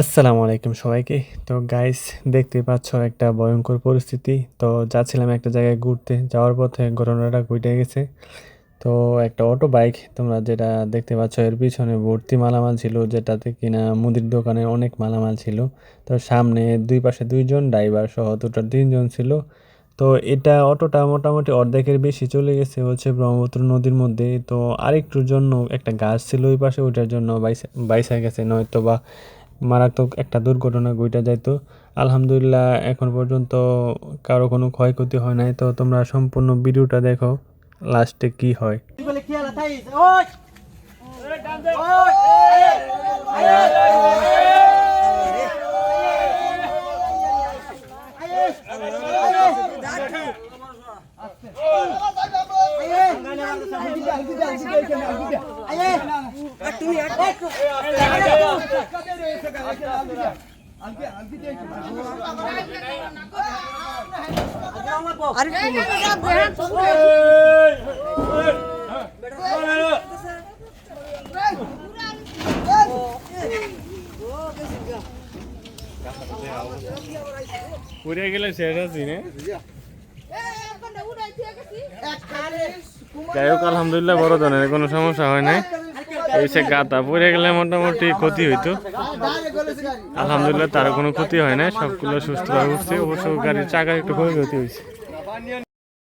আসসালামু আলাইকুম সবাইকে। তো গাইস দেখতে পাচ্ছ একটা ভয়ঙ্কর পরিস্থিতি। তো যাচ্ছিলাম একটা জায়গায় ঘুরতে। যাওয়ার পথে ঘটনাটা ঘটে গেছে। তো একটা অটো বাইক তোমরা যেটা দেখতে পাচ্ছ এর পিছনে ভর্তি মালামাল ছিল, যেটাতে কিনা মুদির দোকানে অনেক মালামাল ছিল। তো সামনে দুই পাশে দুইজন ড্রাইভার সহ দুটো তিনজন ছিল। তো এটা অটোটা মোটামুটি অর্ধেকের বেশি চলে গেছে হচ্ছে ব্রহ্মপুত্র নদীর মধ্যে। তো আরেকটুর জন্য একটা গাছ ছিল ওই পাশে, ওইটার জন্য বাইসা বাইসা গেছে নয়তো বা মারাত্মক একটা দুর্ঘটনা ঘটে যাইতো। আলহামদুলিল্লাহ, এখন পর্যন্ত কারও কোনো ক্ষয়ক্ষতি হয় নাই। তো তোমরা সম্পূর্ণ ভিডিওটা দেখো, লাস্টে কি হয়। বলে কি হলো তাই ওই পুড়ে গেলে শেষ আছি না যাই হোক, আলহামদুলিল্লাহ বড় ধরনের কোনো সমস্যা হয় নাই। এই সে গাতা পড়ে গেলে মোটামুটি ক্ষতি হইতো। আলহামদুলিল্লাহ তার কোনো ক্ষতি হয় না সবগুলো সুস্থ উঠছে। অবশ্য গাড়ির চাকা একটু ক্ষতি হয়েছে।